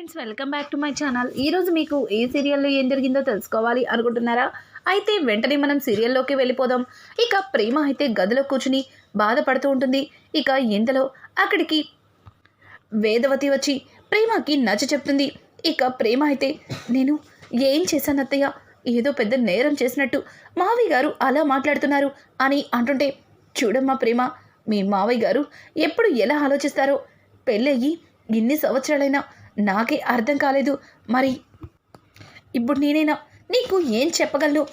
Friends welcome back to my channel ఈరోజు మీకు ఏ సీరియల్లో ఏం జరిగిందో తెలుసుకోవాలి అనుకుంటున్నారా? అయితే వెంటనే మనం సీరియల్లోకి వెళ్ళిపోదాం. ఇక ప్రేమ అయితే గదిలో కూర్చుని బాధపడుతూ ఉంటుంది. ఇక ఇంతలో అక్కడికి వేదవతి వచ్చి ప్రేమకి నచ్చ చెప్తుంది. ఇక ప్రేమ అయితే నేను ఏం చేశాను అత్తయ్య? ఏదో పెద్ద నేరం చేసినట్టు మావయ్య గారు అలా మాట్లాడుతున్నారు అని అంటుంటే చూడమ్మా ప్రేమ మీ మావయ్య గారు ఎప్పుడు ఎలా ఆలోచిస్తారో? పెళ్ళయ్యి ఇన్ని సంవత్సరాలైనా నాకే అర్థం కాలేదు. మరి ఇప్పుడు నేనైనా నీకు ఏం చెప్పగలను?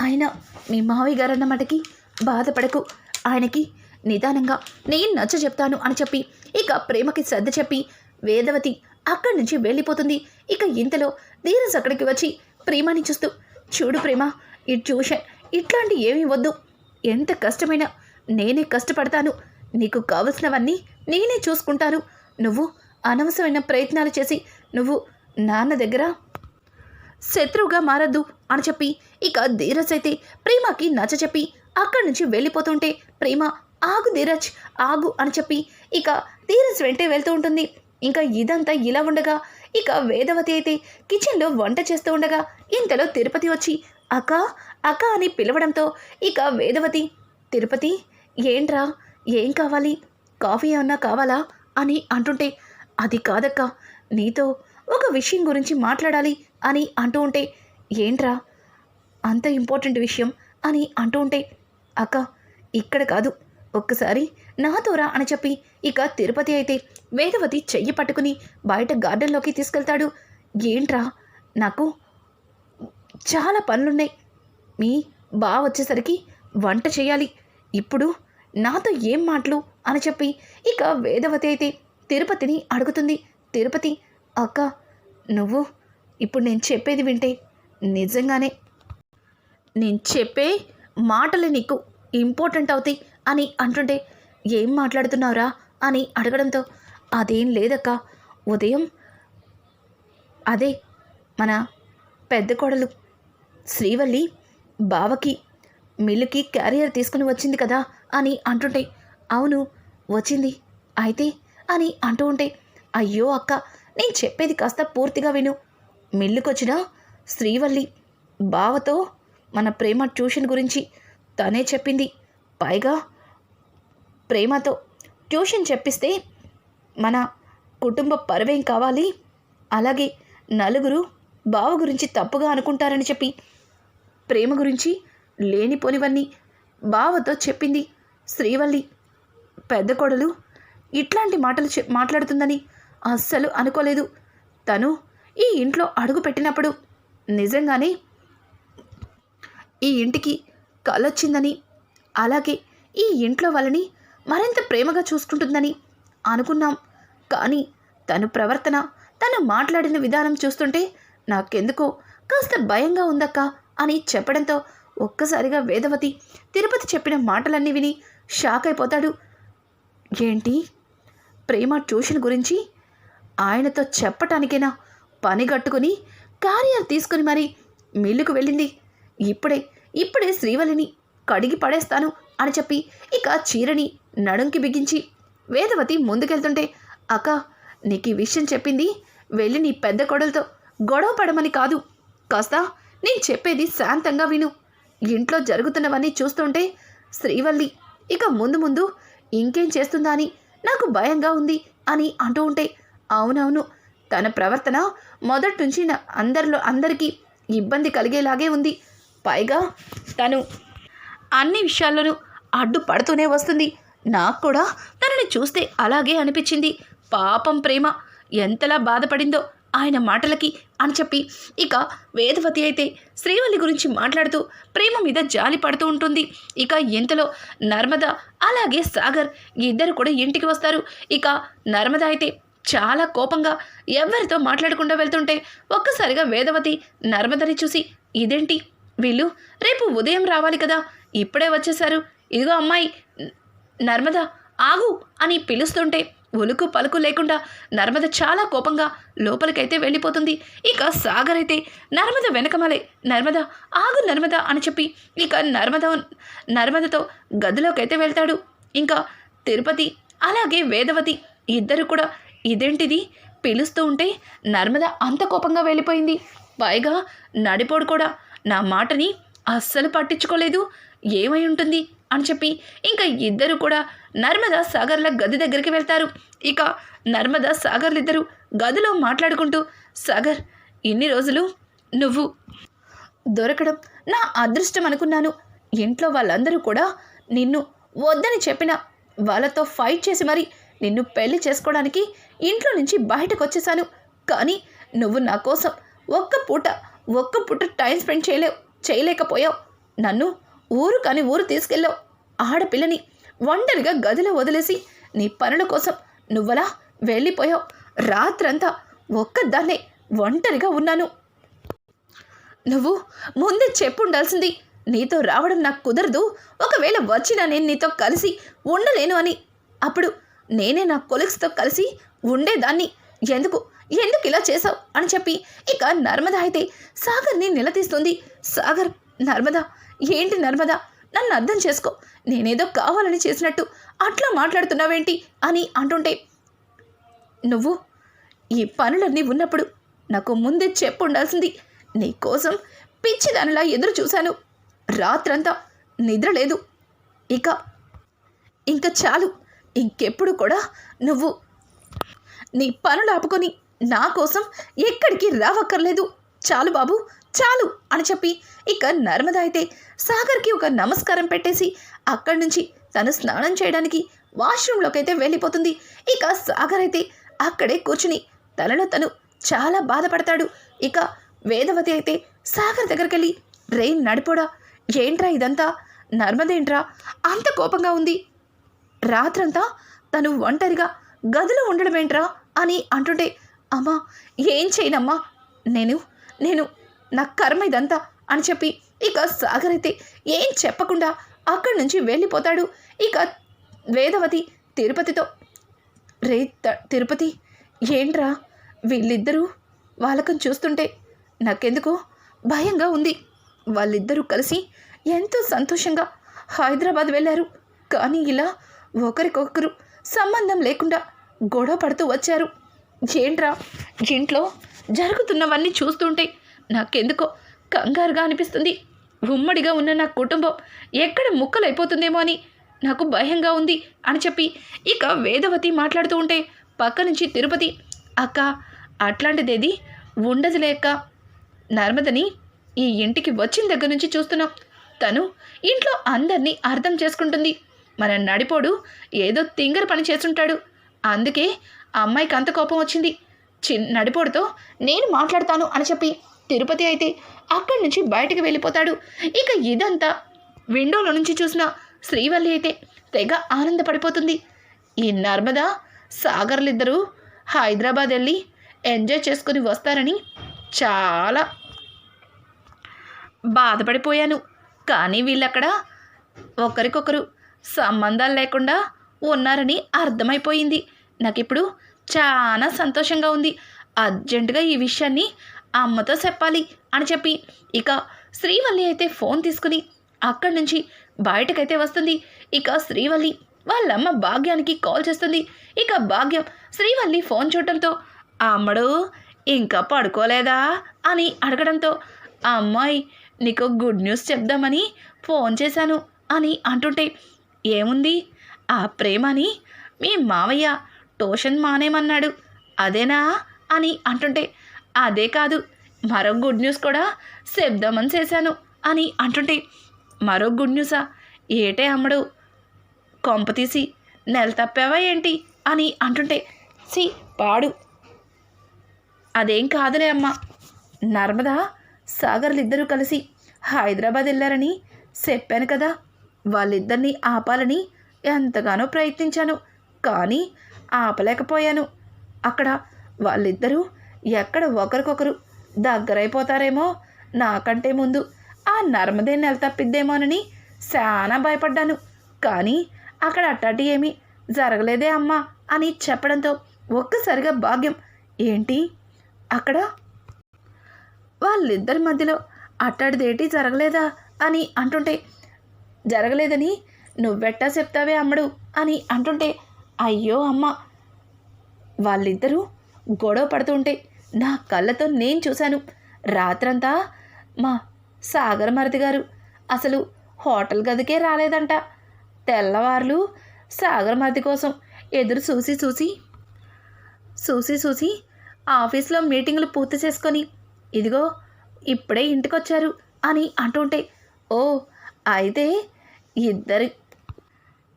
ఆయన మీ మావయ్య గారు అన్నమాటకి బాధపడకు. ఆయనకి నిదానంగా నేను నచ్చ చెప్తాను అని చెప్పి ఇక ప్రేమకి శ్రద్ధ చెప్పి వేదవతి అక్కడి నుంచి వెళ్ళిపోతుంది. ఇక ఇంతలో ధీరస్ అక్కడికి వచ్చి ప్రేమని చూస్తూ చూడు ప్రేమ ఈ ట్యూషన్ ఇట్లాంటి ఏమీ వద్దు. ఎంత కష్టమైనా నేనే కష్టపడతాను. నీకు కావలసినవన్నీ నేనే చూసుకుంటాను. నువ్వు అనవసరమైన ప్రయత్నాలు చేసి నువ్వు నాన్న దగ్గర శత్రువుగా మారద్దు అని చెప్పి ఇక ధీరజ్ అయితే ప్రేమకి నచ్చ చెప్పి అక్కడి నుంచి వెళ్ళిపోతుంటే ప్రేమ ఆగు ధీరజ్ ఆగు అని చెప్పి ఇక ధీరజ్ వెంటే వెళ్తూ ఉంటుంది. ఇంకా ఇదంతా ఇలా ఉండగా ఇక వేదవతి అయితే కిచెన్లో వంట చేస్తూ ఉండగా ఇంతలో తిరుపతి వచ్చి అక్క అక్క అని పిలవడంతో ఇక వేదవతి తిరుపతి ఏంట్రా ఏం కావాలి? కాఫీ ఏమన్నా కావాలా? అని అంటుంటే అది కాదక్క. నీతో ఒక విషయం గురించి మాట్లాడాలి అని అంటూ ఉంటే ఏంట్రా? అంత ఇంపార్టెంట్ విషయం అని అంటూ ఉంటే అక్క ఇక్కడ కాదు. ఒక్కసారి నాతో రా అని చెప్పి ఇక తిరుపతి అయితే వేదవతి చెయ్యి పట్టుకుని బయట గార్డెన్లోకి తీసుకెళ్తాడు. ఏంట్రా? నాకు చాలా పనులున్నాయి. మీ బావ వచ్చేసరికి వంట చేయాలి. ఇప్పుడు నాతో ఏం మాటలు? అని చెప్పి ఇక వేదవతి అయితే తిరుపతిని అడుగుతుంది. తిరుపతి అక్క నువ్వు? ఇప్పుడు నేను చెప్పేది వింటే నిజంగానే నేను చెప్పే మాటలు నీకు ఇంపార్టెంట్ అవుతాయి అని అంటుంటే ఏం మాట్లాడుతున్నావురా? అని అడగడంతో అదేం లేదక్క ఉదయం అదే మన పెద్ద కోడలు శ్రీవల్లి బావకి మిల్లుకి క్యారియర్ తీసుకుని వచ్చింది కదా అని అంటుంటే అవును వచ్చింది. అయితే అని అంటూ ఉంటే అయ్యో అక్క నేను చెప్పేది కాస్త పూర్తిగా విను. మిల్లుకొచ్చిన శ్రీవల్లి బావతో మన ప్రేమ ట్యూషన్ గురించి తనే చెప్పింది. పైగా ప్రేమతో ట్యూషన్ చెప్పిస్తే మన కుటుంబ పరువేం కావాలి? అలాగే నలుగురు బావ గురించి తప్పుగా అనుకుంటారని చెప్పి ప్రేమ గురించి లేనిపోనివన్నీ బావతో చెప్పింది శ్రీవల్లి. పెద్ద కొడలు ఇట్లాంటి మాటలు మాట్లాడుతుందని అస్సలు అనుకోలేదు. తను ఈ ఇంట్లో అడుగు పెట్టినప్పుడు నిజంగానే ఈ ఇంటికి కలొచ్చిందని అలాగే ఈ ఇంట్లో వాళ్ళని మరింత ప్రేమగా చూసుకుంటుందని అనుకున్నాం. కానీ తను ప్రవర్తన తను మాట్లాడిన విధానం చూస్తుంటే నాకెందుకో కాస్త భయంగా ఉందక్క అని చెప్పడంతో ఒక్కసారిగా వేదవతి తిరుపతి చెప్పిన మాటలన్నీ విని షాక్ అయిపోతాడు ఏంటి? ప్రేమ ట్యూషన్ గురించి ఆయనతో చెప్పటానికైనా పని కట్టుకుని కార్యాలు తీసుకుని మరి మిల్లుకు వెళ్ళింది. ఇప్పుడే ఇప్పుడే శ్రీవల్లిని కడిగి పడేస్తాను అని చెప్పి ఇక చీరని నడుంకి బిగించి వేదవతి ముందుకెళ్తుంటే అక్క నీకు ఈ విషయం చెప్పింది వెళ్ళి నీ పెద్ద కొడలతో గొడవ పడమని కాదు. కాస్త నేను చెప్పేది శాంతంగా విను. ఇంట్లో జరుగుతున్నవన్నీ చూస్తుంటే శ్రీవల్లి ఇక ముందు ముందు ఇంకేం చేస్తుందా అని నాకు భయంగా ఉంది అని అంటూ ఉంటే అవునవును తన ప్రవర్తన మొదటి నుంచి నా అందరిలో అందరికీ ఇబ్బంది కలిగేలాగే ఉంది. పైగా తను అన్ని విషయాల్లోనూ అడ్డుపడుతూనే వస్తుంది. నాకు కూడా తనని చూస్తే అలాగే అనిపించింది. పాపం ప్రేమ ఎంతలా బాధపడిందో ఆయన మాటలకి అని చెప్పి ఇక వేదవతి అయితే శ్రీవల్లి గురించి మాట్లాడుతూ ప్రేమ మీద జాలి పడుతూ ఉంటుంది. ఇక ఇంతలో నర్మద అలాగే సాగర్ ఇద్దరు కూడా ఇంటికి వస్తారు. ఇక నర్మద అయితే చాలా కోపంగా ఎవరితో మాట్లాడకుండా వెళ్తుంటే ఒక్కసారిగా వేదవతి నర్మదని చూసి ఇదేంటి? వీళ్ళు రేపు ఉదయం రావాలి కదా? ఇప్పుడే వచ్చేశారు. ఇదిగో అమ్మాయి నర్మద ఆగు అని పిలుస్తుంటే ఉలుకు పలుకు లేకుండా నర్మద చాలా కోపంగా లోపలికైతే వెళ్ళిపోతుంది. ఇక సాగర్ అయితే నర్మద వెనకమలే నర్మద ఆగు నర్మద అని చెప్పి ఇక నర్మద నర్మదతో గదిలోకైతే వెళ్తాడు. ఇంకా తిరుపతి అలాగే వేదవతి ఇద్దరు కూడా ఇదేంటిది? పిలుస్తూ ఉంటే నర్మద అంత కోపంగా వెళ్ళిపోయింది. పైగా నడిపోడు కూడా. నా మాటని అస్సలు పట్టించుకోలేదు. ఏమై ఉంటుంది? అని చెప్పి ఇంకా ఇద్దరు కూడా నర్మదా సాగర్ల గది దగ్గరికి వెళ్తారు. ఇక నర్మదా సాగర్లిద్దరూ గదిలో మాట్లాడుకుంటూ సాగర్ ఇన్ని రోజులు నువ్వు దొరకడం నా అదృష్టం అనుకున్నాను. ఇంట్లో వాళ్ళందరూ కూడా నిన్ను వద్దని చెప్పిన వాళ్ళతో ఫైట్ చేసి మరి నిన్ను పెళ్ళి చేసుకోవడానికి ఇంట్లో నుంచి బయటకు వచ్చేసాను కానీ నువ్వు నా కోసం ఒక్క పూట ఒక్క పూట టైం స్పెండ్ చేయలేవు చేయలేకపోయావు. నన్ను ఊరు కానీ ఊరు తీసుకెళ్ళావు. ఆడపిల్లని ఒంటరిగా గదిలో వదిలేసి నీ పనుల కోసం నువ్వలా వెళ్ళిపోయావు. రాత్రంతా ఒక్కదాన్నే ఒంటరిగా ఉన్నాను. నువ్వు ముందే చెప్పుండాల్సింది నీతో రావడం నాకు కుదరదు. ఒకవేళ వచ్చినా నేను నీతో కలిసి ఉండలేను అని. అప్పుడు నేనే నా కొలిక్స్తో కలిసి ఉండేదాన్ని. ఎందుకు? ఎందుకు ఇలా చేసావు అని చెప్పి ఇక నర్మద అయితే సాగర్ని నిలదీస్తుంది. సాగర్ నర్మద ఏంటి నర్మదా? నన్ను అర్థం చేసుకో. నేనేదో కావాలని చేసినట్టు అట్లా మాట్లాడుతున్నావేంటి అని అంటుంటే నువ్వు ఈ పనులన్నీ ఉన్నప్పుడు నాకు ముందే చెప్పు ఉండాల్సింది నీకోసం పిచ్చిదానిలా ఎదురు చూశాను. రాత్రంతా నిద్ర లేదు. ఇక ఇంకా చాలు. ఇంకెప్పుడు కూడా నువ్వు నీ పనులు ఆపుకొని నా కోసం ఎక్కడికి రావక్కర్లేదు. చాలు బాబు చాలు అని చెప్పి ఇక నర్మద అయితే సాగర్కి ఒక నమస్కారం పెట్టేసి అక్కడి నుంచి తను స్నానం చేయడానికి వాష్రూమ్లోకి అయితే వెళ్ళిపోతుంది. ఇక సాగర్ అయితే అక్కడే కూర్చుని తనలో తను చాలా బాధపడతాడు. ఇక వేదవతి అయితే సాగర్ దగ్గరికి వెళ్ళి రే నడిపోడా ఏంట్రా ఇదంతా? నర్మదేంట్రా అంత కోపంగా ఉంది. రాత్రంతా తను ఒంటరిగా గదిలో ఉండడమేంట్రా? అని అంటుంటే అమ్మా ఏం చేయనమ్మా? నేను నేను నా కర్మ ఇదంతా అని చెప్పి ఇక సాగర్ అయితే ఏం చెప్పకుండా అక్కడి నుంచి వెళ్ళిపోతాడు. ఇక వేదవతి తిరుపతితో రే తిరుపతి ఏంట్రా వీళ్ళిద్దరూ వాళ్ళకం చూస్తుంటే నాకెందుకో భయంగా ఉంది. వాళ్ళిద్దరూ కలిసి ఎంతో సంతోషంగా హైదరాబాద్ వెళ్ళారు. కానీ ఇలా ఒకరికొకరు సంబంధం లేకుండా గొడవ పడుతూ వచ్చారు. ఏంట్రా ఇంట్లో జరుగుతున్నవన్నీ చూస్తుంటే నాకెందుకో కంగారుగా అనిపిస్తుంది. ఉమ్మడిగా ఉన్న నా కుటుంబం ఎక్కడ ముక్కలైపోతుందేమో అని నాకు భయంగా ఉంది అని చెప్పి ఇక వేదవతి మాట్లాడుతూ ఉంటే పక్క నుంచి తిరుపతి అక్క అట్లాంటిదేది ఉండదులే అక్క. నర్మదని ఈ ఇంటికి వచ్చిన దగ్గర నుంచి చూస్తున్నాం. తను ఇంట్లో అందరినీ అర్థం చేసుకుంటుంది. మన నడిపోడు ఏదో తింగర పని చేస్తుంటాడు. అందుకే ఆ అమ్మాయికి అంత కోపం వచ్చింది. చిన్న నడిపోడుతో నేను మాట్లాడతాను అని చెప్పి తిరుపతి అయితే అక్కడి నుంచి బయటికి వెళ్ళిపోతాడు. ఇక ఇదంతా విండోలో నుంచి చూసిన శ్రీవల్లి అయితే తెగ ఆనందపడిపోతుంది. ఈ నర్మదా సాగర్లిద్దరూ హైదరాబాద్ వెళ్ళి ఎంజాయ్ చేసుకుని వస్తారని చాలా బాధపడిపోయాను. కానీ వీళ్ళక్కడ ఒకరికొకరు సంబంధాలు లేకుండా ఉన్నారని అర్థమైపోయింది. నాకు ఇప్పుడు చాలా సంతోషంగా ఉంది. అర్జెంటుగా ఈ విషయాన్ని అమ్మతో చెప్పాలి అని చెప్పి. ఇక శ్రీవల్లి అయితే ఫోన్ తీసుకుని అక్కడి నుంచి బయటకైతే వస్తుంది. ఇక శ్రీవల్లి వాళ్ళమ్మ భాగ్యానికి కాల్ చేస్తుంది. ఇక భాగ్యం శ్రీవల్లి ఫోన్ చూడటంతో అమ్మడు ఇంకా పడుకోలేదా? అని అడగడంతో అమ్మాయి నీకు గుడ్ న్యూస్ చెప్దామని ఫోన్ చేశాను అని అంటుంటే ఏముంది? ఆ ప్రేమని మీ మావయ్య ట్యూషన్ మానేమన్నాడు. అదేనా? అని అంటుంటే అదే కాదు. మరో గుడ్ న్యూస్ కూడా చెప్దామని చేశాను అని అంటుంటే మరో గుడ్ న్యూసా? ఏటే అమ్మడు. కొంప తీసి నెల తప్పావా ఏంటి? అని అంటుంటే సి పాడు. అదేం కాదులే అమ్మ. నర్మదా సాగర్లిద్దరూ కలిసి హైదరాబాద్ వెళ్ళారని చెప్పాను కదా. వాళ్ళిద్దరినీ ఆపాలని ఎంతగానో ప్రయత్నించాను. కానీ ఆపలేకపోయాను. అక్కడ వాళ్ళిద్దరూ ఎక్కడ ఒకరికొకరు దగ్గరైపోతారేమో నాకంటే ముందు. ఆ నర్మదే నెల తప్పిద్దేమోనని చాలా భయపడ్డాను. కానీ అక్కడ అట్టాటి ఏమీ జరగలేదే అమ్మా అని చెప్పడంతో ఒక్కసారిగా భాగ్యం. ఏంటి? అక్కడ వాళ్ళిద్దరి మధ్యలో అట్టాడిదేటి జరగలేదా అని అంటుంటే జరగలేదని నువ్వెట్టా చెప్తావే అమ్మడు అని అంటుంటే అయ్యో అమ్మ. వాళ్ళిద్దరూ గొడవ పడుతూ నా కళ్ళతో నేను చూశాను. రాత్రంతా మా సాగర్ మరిది గారు అసలు హోటల్ గదికే రాలేదంట. తెల్లవార్లు సాగర్ మరిది కోసం ఎదురు చూసి చూసి చూసి చూసి ఆఫీస్లో మీటింగులు పూర్తి చేసుకొని ఇదిగో ఇప్పుడే ఇంటికొచ్చారు అని అంటుంటే ఓ అయితే ఇద్దరి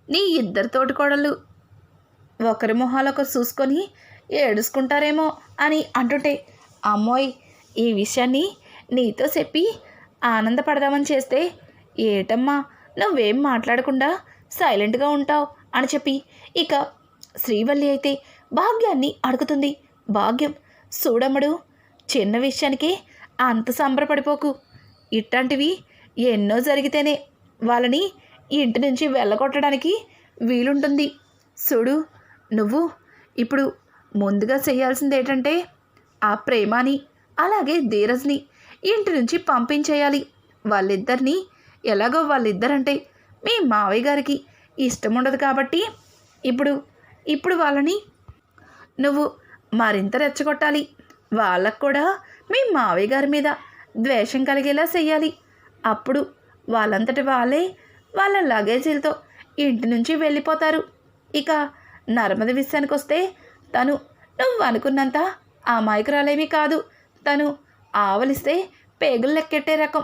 నీ ఇద్దరు తోటికోడళ్ళు ఒకరి మొహాలు ఒకరు చూసుకొని ఏడుచుకుంటారేమో అని అంటుంటే అమ్మోయ్ ఈ విషయాన్ని నీతో చెప్పి ఆనందపడదామని చేస్తే ఏటమ్మా నువ్వేం మాట్లాడకుండా సైలెంట్గా ఉంటావు అని చెప్పి ఇక శ్రీవల్లి అయితే భాగ్యాన్ని అడుగుతుంది. భాగ్యం చూడమ్మడు చిన్న విషయానికి అంత సంబరపడిపోకు. ఇట్లాంటివి ఎన్నో జరిగితేనే వాళ్ళని ఇంటి నుంచి వెళ్ళగొట్టడానికి వీలుంటుంది. చూడు నువ్వు ఇప్పుడు ముందుగా చేయాల్సింది ఏంటంటే ఆ ప్రేమాని అలాగే ధీరజ్ని ఇంటి నుంచి పంపించేయాలి. వాళ్ళిద్దరిని ఎలాగో వాళ్ళిద్దరంటే మీ మావయ్య గారికి ఇష్టం ఉండదు కాబట్టి ఇప్పుడు ఇప్పుడు వాళ్ళని నువ్వు మరింత రెచ్చగొట్టాలి. వాళ్ళకు కూడా మీ మావయ్య గారి మీద ద్వేషం కలిగేలా చెయ్యాలి అప్పుడు వాళ్ళంతటి వాళ్ళే వాళ్ళ లగేజీలతో ఇంటి నుంచి వెళ్ళిపోతారు. ఇక నర్మద విషయానికి వస్తే తను నువ్వు అనుకున్నంత అమాయకురాలేమీ కాదు. తను ఆవలిస్తే పేగులు లెక్కెట్టే రకం.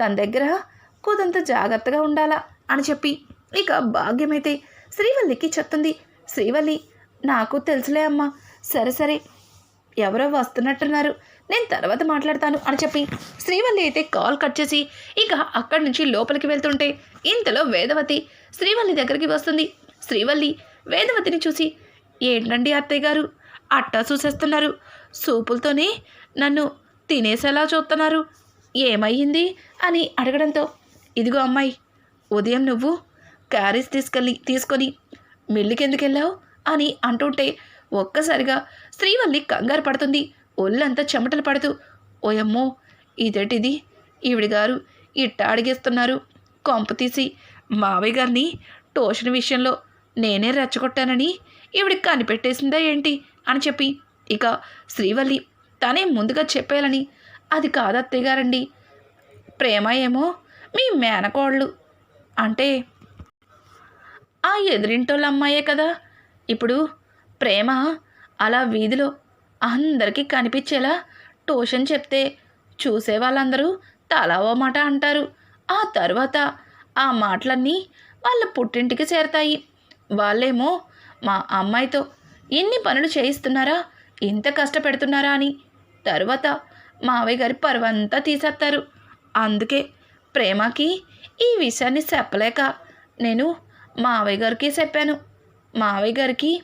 తన దగ్గర కుదంత జాగ్రత్తగా ఉండాలా అని చెప్పి ఇక భాగ్యమైతే శ్రీవల్లికి చెప్తుంది. శ్రీవల్లి నాకు తెలుసులే అమ్మా. సరే సరే. ఎవరో వస్తున్నట్టున్నారు. నేను తర్వాత మాట్లాడతాను అని చెప్పి శ్రీవల్లి అయితే కాల్ కట్ చేసి ఇక అక్కడి నుంచి లోపలికి వెళ్తుంటే ఇంతలో వేదవతి శ్రీవల్లి దగ్గరికి వస్తుంది. శ్రీవల్లి వేదవతిని చూసి ఏంటండి అత్తయ్య గారు? అట్టా చూసేస్తున్నారు. సూపులతోనే నన్ను తినేసేలా చూస్తున్నారు ఏమయ్యింది? అని అడగడంతో ఇదిగో అమ్మాయి ఉదయం నువ్వు క్యారీస్ తీసుకెళ్ళి తీసుకొని మిల్లుకెందుకు వెళ్ళావు అని అంటుంటే ఒక్కసారిగా శ్రీవల్లి కంగారు పడుతుంది. ఒళ్ళంతా చెమటలు పడుతూ ఓయమ్మో ఇదేటిది? ఈవిడ గారు ఇట్ట అడిగేస్తున్నారు. కొంప తీసి మావయ్య గారిని ట్యూషన్ విషయంలో నేనే రెచ్చగొట్టానని ఈవిడికి కనిపెట్టేసిందా ఏంటి? అని చెప్పి ఇక శ్రీవల్లి తనే ముందుగా చెప్పేయాలని. అది కాదు అత్తయ్య గారండి. ప్రేమ ఏమో మీ మేనకోళ్ళు. అంటే ఆ ఎదురింటోళ్ళ అమ్మాయే కదా. ఇప్పుడు ప్రేమ అలా వీధిలో అందరికీ కనిపించేలా ట్యూషన్ చెప్తే చూసే వాళ్ళందరూ తలా ఓ మాట అంటారు. ఆ తర్వాత ఆ మాటలన్నీ వాళ్ళ పుట్టింటికి చేరతాయి. వాళ్ళేమో మా అమ్మాయితో ఎన్ని పనులు చేయిస్తున్నారా? ఇంత కష్టపెడుతున్నారా అని. తరువాత మావయ్య గారి పరువంతా తీసేస్తారు. అందుకే ప్రేమకి ఈ విషయాన్ని చెప్పలేక నేను మావయ్య గారికి చెప్పాను. మావయ్య గారికి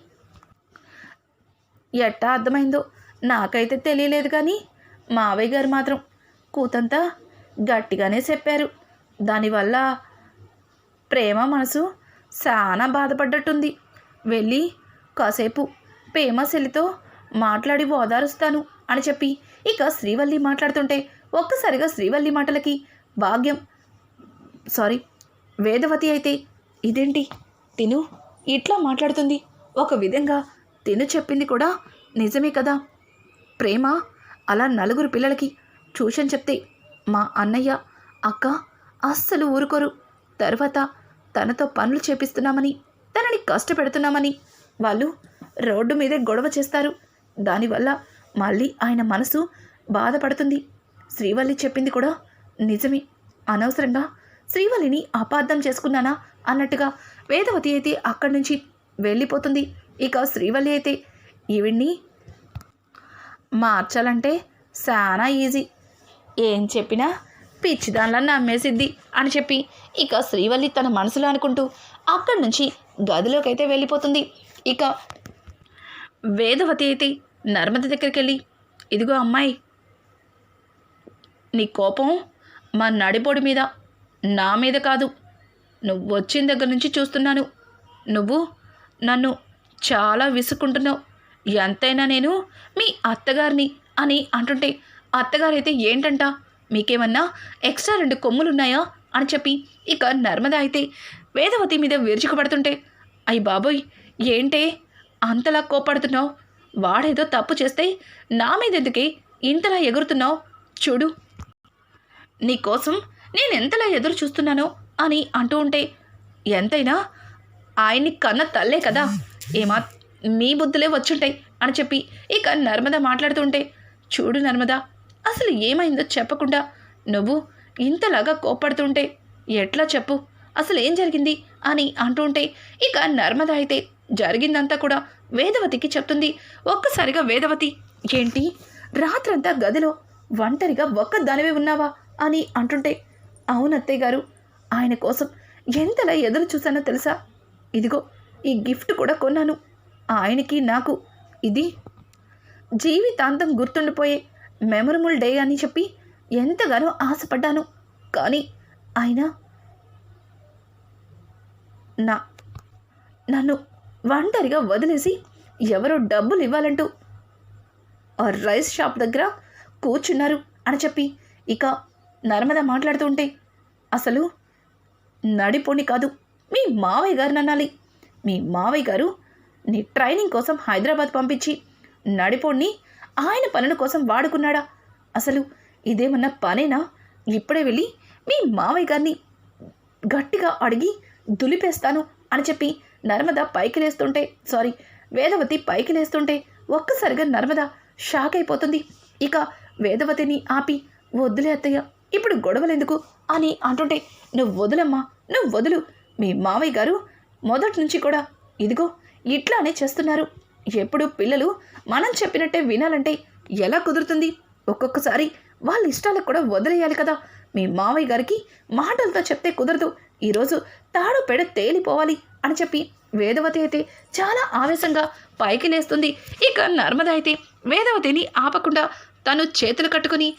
ఎట్టా అర్థమైందో నాకైతే తెలియలేదు కానీ మావయ్య గారు మాత్రం కూతంతా గట్టిగానే చెప్పారు. దానివల్ల ప్రేమ మనసు చాలా బాధపడ్డట్టుంది. వెళ్ళి కాసేపు ప్రేమ సెలితో మాట్లాడి ఓదారుస్తాను అని చెప్పి ఇక శ్రీవల్లి మాట్లాడుతుంటే ఒక్కసారిగా శ్రీవల్లి మాటలకి భాగ్యం. సారీ వేదవతి అయితే ఇదేంటి? తిను. ఇట్లా మాట్లాడుతుంది. ఒక విధంగా తిను చెప్పింది కూడా నిజమే కదా? ప్రేమ అలా నలుగురు పిల్లలకి ట్యూషన్ చెప్తే మా అన్నయ్య అక్క అస్సలు ఊరుకోరు. తర్వాత తనతో పనులు చేపిస్తున్నామని తనని కష్టపెడుతున్నామని వాళ్ళు రోడ్డు మీదే గొడవ చేస్తారు. దానివల్ల మళ్ళీ ఆయన మనసు బాధపడుతుంది. శ్రీవల్లి చెప్పింది కూడా నిజమే. అనవసరంగా శ్రీవల్లిని అపార్థం చేసుకున్నానా అన్నట్టుగా వేదవతి అయితే అక్కడి నుంచి వెళ్ళిపోతుంది. ఇక శ్రీవల్లి అయితే ఈవిడ్ని మార్చాలంటే చాలా ఈజీ. ఏం చెప్పినా పిచ్చిదానిలా నమ్మేసిద్ది అని చెప్పి ఇక శ్రీవల్లి తన మనసులో అనుకుంటూ అక్కడి నుంచి గదిలోకి అయితే వెళ్ళిపోతుంది. ఇక వేదవతి అయితే నర్మద దగ్గరికి వెళ్ళి ఇదిగో అమ్మాయి నీ కోపం మా నడిపొడి మీద నా మీద కాదు. నువ్వు వచ్చిన దగ్గర నుంచి చూస్తున్నాను. నువ్వు నన్ను చాలా విసుక్కుంటున్నావు. ఎంతైనా నేను మీ అత్తగారిని అని అంటుంటే అత్తగారైతే ఏంటంట? మీకేమన్నా ఎక్స్ట్రా రెండు కొమ్ములున్నాయా అని చెప్పి ఇక నర్మద అయితే వేదవతి మీద విరుచుకుపడుతుంటే అయ్యి బాబోయ్ ఏంటే? అంతలా కోపడుతున్నావు వాడేదో తప్పు చేస్తే నా మీద ఎందుకే ఇంతలా ఎగురుతున్నావు? చూడు నీకోసం నేను ఎంతలా ఎదురు చూస్తున్నానో అని అంటూ ఉంటే ఎంతైనా ఆయన్ని కన్న తల్లే కదా? ఏమా మీ బుద్ధులే వచ్చుంటాయి అని చెప్పి ఇక నర్మద మాట్లాడుతుంటే చూడు నర్మదా అసలు ఏమైందో చెప్పకుండా నువ్వు ఇంతలాగా కోప్పడుతుంటే ఎట్లా చెప్పు? అసలు ఏం జరిగింది? అని అంటూ ఉంటే ఇక నర్మద అయితే జరిగిందంతా కూడా వేదవతికి చెప్తుంది. ఒక్కసారిగా వేదవతి ఏంటి? రాత్రంతా గదిలో ఒంటరిగా ఒక్క దానివే ఉన్నావా? అని అంటుంటే అవునత్తయ్య గారు ఆయన కోసం ఎంతలా ఎదురు చూశానో తెలుసా? ఇదిగో ఈ గిఫ్ట్ కూడా కొన్నాను. ఆయనకి నాకు ఇది జీవితాంతం గుర్తుండిపోయే మెమరబుల్ డే అని చెప్పి ఎంతగానో ఆశపడ్డాను. కానీ ఆయన నా నన్ను ఒంటరిగా వదిలేసి ఎవరో డబ్బులు ఇవ్వాలంటూ ఆ రైస్ షాప్ దగ్గర కూర్చున్నారు అని చెప్పి ఇక నర్మద మాట్లాడుతూ ఉంటే అసలు నడిపోని కాదు. మీ మావయ్య గారిని అనాలి. మీ మావయ్య గారు నీ ట్రైనింగ్ కోసం హైదరాబాద్ పంపించి నడిపోణ్ణి ఆయన పనుల కోసం వాడుకున్నాడా? అసలు ఇదేమన్నా పనేనా? ఇప్పుడే వెళ్ళి మీ మావయ్య గారిని గట్టిగా అడిగి దులిపేస్తాను అని చెప్పి నర్మద పైకి లేస్తుంటే సారీ వేదవతి పైకి లేస్తుంటే ఒక్కసారిగా నర్మద షాక్ అయిపోతుంది. ఇక వేదవతిని ఆపి వద్దులే అత్తయ్య ఇప్పుడు గొడవలెందుకు? అని అంటుంటే నువ్వు వదులమ్మా నువ్వు వదులు. మీ మావయ్య గారు మొదటి నుంచి కూడా ఇదిగో ఇట్లానే చేస్తున్నారు. ఎప్పుడు పిల్లలు మనం చెప్పినట్టే వినాలంటే ఎలా కుదురుతుంది? ఒక్కొక్కసారి వాళ్ళ ఇష్టాలకు కూడా వదిలేయాలి కదా. మీ మావయ్య గారికి మాటలతో చెప్తే కుదరదు. ఈరోజు తాడు పెడ తేలిపోవాలి అని చెప్పి వేదవతి అయితే చాలా ఆవేశంగా పైకి లేస్తుంది. ఇక నర్మద అయితే వేదవతిని ఆపకుండా తను చేతులు కట్టుకుని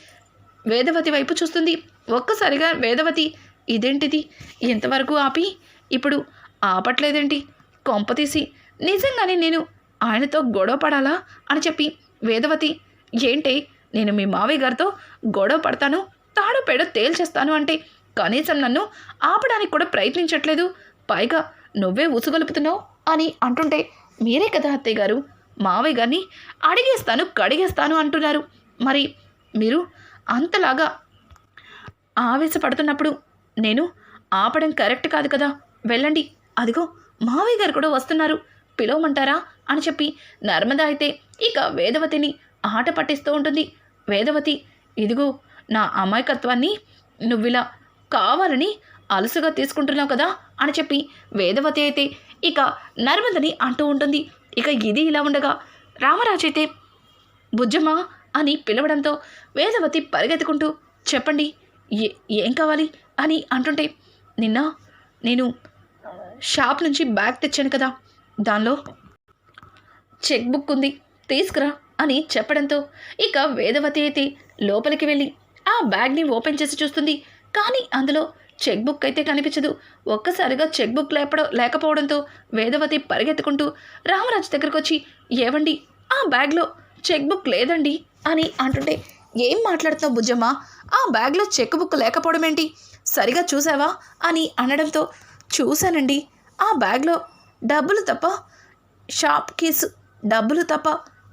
వేదవతి వైపు చూస్తుంది. ఒక్కసారిగా వేదవతి ఇదేంటిది? ఇంతవరకు ఆపి? ఇప్పుడు ఆపట్లేదేంటి? కొంపతీసి నిజంగానే నేను ఆయనతో గొడవ పడాలా అని చెప్పి వేదవతి ఏంటి నేను మీ మావయ్య గారితో గొడవ పడతాను తాడు పేడ తేల్చేస్తాను అంటే కనీసం నన్ను ఆపడానికి కూడా ప్రయత్నించట్లేదు. పైగా నువ్వే ఉసుగొలుపుతున్నావు అని అంటుంటే మీరే కదా అత్తయ్య గారు మావయ్య గారిని అడిగేస్తాను కడిగేస్తాను అంటున్నారు. మరి మీరు అంతలాగా ఆవేశపడుతున్నప్పుడు నేను ఆపడం కరెక్ట్ కాదు కదా వెళ్ళండి. అదిగో మావయ్య గారు కూడా వస్తున్నారు. పిలవమంటారా? అని చెప్పి నర్మద అయితే ఇక వేదవతిని ఆట పట్టిస్తూ ఉంటుంది. వేదవతి ఇదిగో నా అమాయకత్వాన్ని నువ్విలా కావాలని అలసుగా తీసుకుంటున్నావు కదా? అని చెప్పి వేదవతి అయితే ఇక నర్మదని అంటూ ఉంటుంది. ఇక ఇది ఇలా ఉండగా రామరాజు అయితే బుజ్జమ్మా అని పిలవడంతో వేదవతి పరిగెత్తుకుంటూ చెప్పండి ఏ ఏం కావాలి? అని అంటుంటే నిన్న నేను షాప్ నుంచి బ్యాగ్ తెచ్చాను కదా దానిలో చెక్ బుక్ ఉంది తీసుకురా అని చెప్పడంతో ఇక వేదవతి అయితే లోపలికి వెళ్ళి ఆ బ్యాగ్ని ఓపెన్ చేసి చూస్తుంది. కానీ అందులో చెక్ బుక్ అయితే కనిపించదు. ఒక్కసారిగా చెక్ బుక్ లేపడం లేకపోవడంతో వేదవతి పరిగెత్తుకుంటూ రామరాజు దగ్గరకు వచ్చి ఏవండి ఆ బ్యాగ్లో చెక్ బుక్ లేదండి అని అంటుంటే ఏం మాట్లాడుతున్నావు బుజ్జమ్మ? ఆ బ్యాగ్లో చెక్ బుక్ లేకపోవడం ఏంటి సరిగా చూసావా? అని అనడంతో చూశానండి. ఆ బ్యాగ్లో డబ్బులు తప్ప షాప్ కీస్ డబ్బులు తప్ప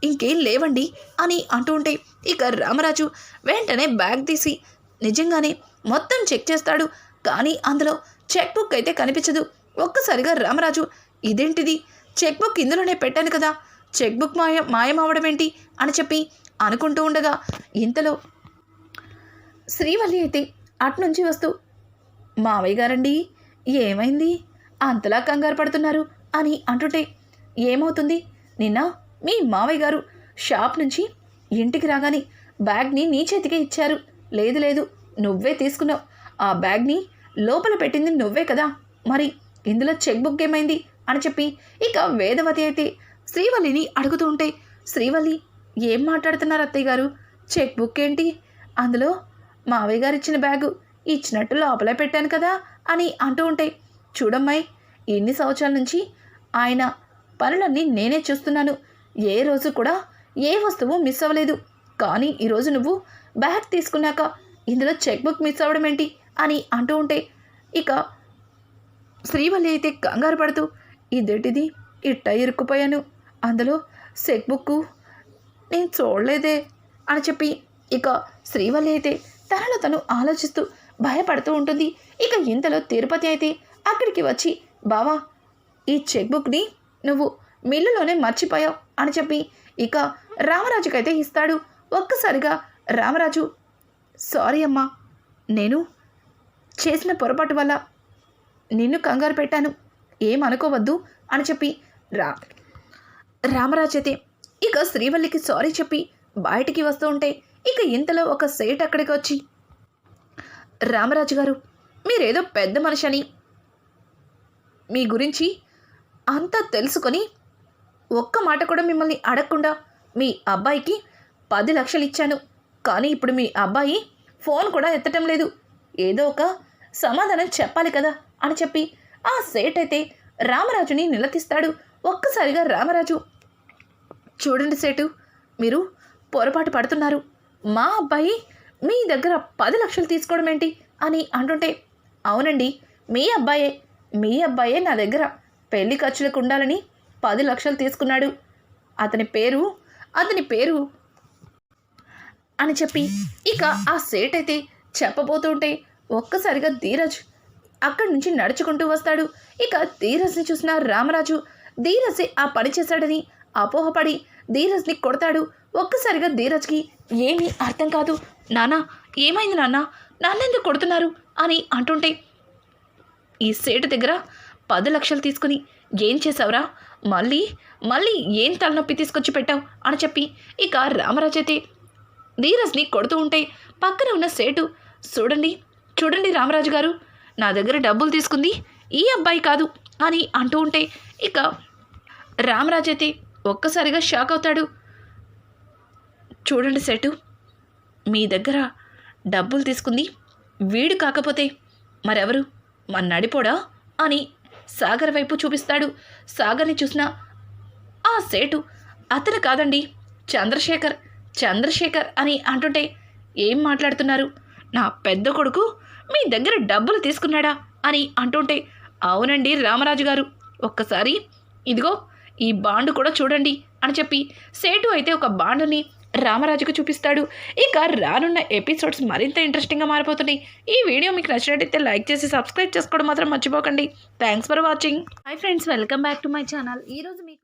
ఇంకేం లేవండి అని అంటూ ఉంటే ఇక రామరాజు వెంటనే బ్యాగ్ తీసి నిజంగానే మొత్తం చెక్ చేస్తాడు. కానీ అందులో చెక్ బుక్ అయితే కనిపించదు. ఒక్కసారిగా రామరాజు ఇదేంటిది? చెక్ బుక్ ఇందులోనే పెట్టాను కదా. చెక్ బుక్ మాయ మాయమవడం ఏంటి? అని చెప్పి అనుకుంటూ ఉండగా ఇంతలో శ్రీవల్లి అయితే అట్నుంచి వస్తూ మావయ్య గారండి ఏమైంది? అంతలా కంగారు పడుతున్నారు. అని అంటుంటే ఏమవుతుంది? నిన్న మీ మావయ్య గారు షాప్ నుంచి ఇంటికి రాగానే బ్యాగ్ని నీ చేతికే ఇచ్చారు. లేదు లేదు నువ్వే తీసుకున్నావు. ఆ బ్యాగ్ని లోపల పెట్టింది నువ్వే కదా. మరి ఇందులో చెక్ బుక్ ఏమైంది? అని చెప్పి ఇక వేదవతి అయితే శ్రీవల్లిని అడుగుతూ ఉంటే శ్రీవల్లి ఏం మాట్లాడుతున్నారు అత్తయ్య గారు? చెక్ బుక్ ఏంటి? అందులో మావయ్య గారు ఇచ్చిన బ్యాగు ఇచ్చినట్టు లోపలే పెట్టాను కదా అని అంటూ ఉంటే చూడమ్మాయి ఎన్ని సంవత్సరాల నుంచి ఆయన పనులన్నీ నేనే చూస్తున్నాను. ఏ రోజు కూడా ఏ వస్తువు మిస్ అవ్వలేదు. కానీ ఈరోజు నువ్వు బ్యాగ్ తీసుకున్నాక ఇందులో చెక్ బుక్ మిస్ అవ్వడం ఏంటి అని అంటూ ఉంటే ఇక శ్రీవల్లి అయితే కంగారు పడుతూ ఇదేంటిది? ఇట్ట ఇరుక్కుపోయాను. అందులో చెక్ బుక్ నేను చూడలేదే అని చెప్పి ఇక శ్రీవల్లి అయితే తనలో తను ఆలోచిస్తూ భయపడుతూ ఉంటుంది. ఇక ఇంతలో తిరుపతి అయితే అక్కడికి వచ్చి బావా ఈ చెక్ బుక్ని నువ్వు మిల్లులోనే మర్చిపోయావు అని చెప్పి ఇక రామరాజుకైతే ఇస్తాడు. ఒక్కసారిగా రామరాజు సారీ అమ్మా నేను చేసిన పొరపాటు వల్ల నిన్ను కంగారు పెట్టాను. ఏమనుకోవద్దు అని చెప్పి రా రామరాజు అయితే ఇక శ్రీవల్లికి సారీ చెప్పి బయటికి వస్తూ ఉంటే ఇక ఇంతలో ఒక సేట్ అక్కడికి వచ్చి రామరాజు గారు మీరేదో పెద్ద మనిషి అని మీ గురించి అంతా తెలుసుకొని ఒక్క మాట కూడా మిమ్మల్ని అడగకుండా మీ అబ్బాయికి పది లక్షలు ఇచ్చాను. కానీ ఇప్పుడు మీ అబ్బాయి ఫోన్ కూడా ఎత్తటం లేదు. ఏదో ఒక సమాధానం చెప్పాలి కదా అని చెప్పి ఆ సేట్ అయితే రామరాజుని నిలదీస్తాడు. ఒక్కసారిగా రామరాజు చూడండి సేటు మీరు పొరపాటు పడుతున్నారు. మా అబ్బాయి మీ దగ్గర పది లక్షలు తీసుకోవడం ఏంటి? అని అంటుంటే అవునండి మీ అబ్బాయే. మీ అబ్బాయే నా దగ్గర. పెళ్ళి ఖర్చులకు ఉండాలని పది లక్షలు తీసుకున్నాడు. అతని పేరు అతని పేరు అని చెప్పి ఇక ఆ సేట్ అయితే చెప్పబోతుంటే ఒక్కసారిగా ధీరజ్ అక్కడి నుంచి నడుచుకుంటూ వస్తాడు. ఇక ధీరజ్ని చూసిన రామరాజు ధీరజే ఆ పని చేశాడని అపోహపడి ధీరజ్ని కొడతాడు. ఒక్కసారిగా ధీరజ్కి ఏమీ అర్థం కాదు. నానా ఏమైంది నాన్న? నన్నెందుకు కొడుతున్నారు? అని అంటుంటే ఈ సేటు దగ్గర పది లక్షలు తీసుకుని ఏం చేసావురా మళ్ళీ మళ్ళీ ఏం తలనొప్పి తీసుకొచ్చి పెట్టావు? అని చెప్పి ఇక రామరాజైతే ధీరజ్ని కొడుతూ ఉంటే పక్కన ఉన్న సేటు చూడండి చూడండి రామరాజు గారు నా దగ్గర డబ్బులు తీసుకుంది ఈ అబ్బాయి కాదు అని అంటూ ఉంటే ఇక రామరాజు అయితే ఒక్కసారిగా షాక్ అవుతాడు. చూడండి సేటు మీ దగ్గర డబ్బులు తీసుకుంది వీడు కాకపోతే మరెవరు? మన నడిపోడా అని సాగర్ వైపు చూపిస్తాడు. సాగర్ని చూసిన ఆ సేటు అతను కాదండి చంద్రశేఖర్ చంద్రశేఖర్ అని అంటుంటే ఏం మాట్లాడుతున్నారు? నా పెద్ద కొడుకు మీ దగ్గర డబ్బులు తీసుకున్నాడా? అని అంటుంటే అవునండి రామరాజు గారు ఒక్కసారి ఇదిగో ఈ బాండు కూడా చూడండి అని చెప్పి సేటు అయితే ఒక బాండుని రామరాజుకు చూపిస్తాడు. ఇక రానున్న ఎపిసోడ్స్ మరింత ఇంట్రెస్టింగ్గా మారిపోతున్నాయి. ఈ వీడియో మీకు నచ్చినట్టయితే లైక్ చేసి సబ్స్క్రైబ్ చేసుకోవడం మాత్రం మర్చిపోకండి. Thanks for watching. Hi friends welcome back to my channel. ఈరోజు మీకు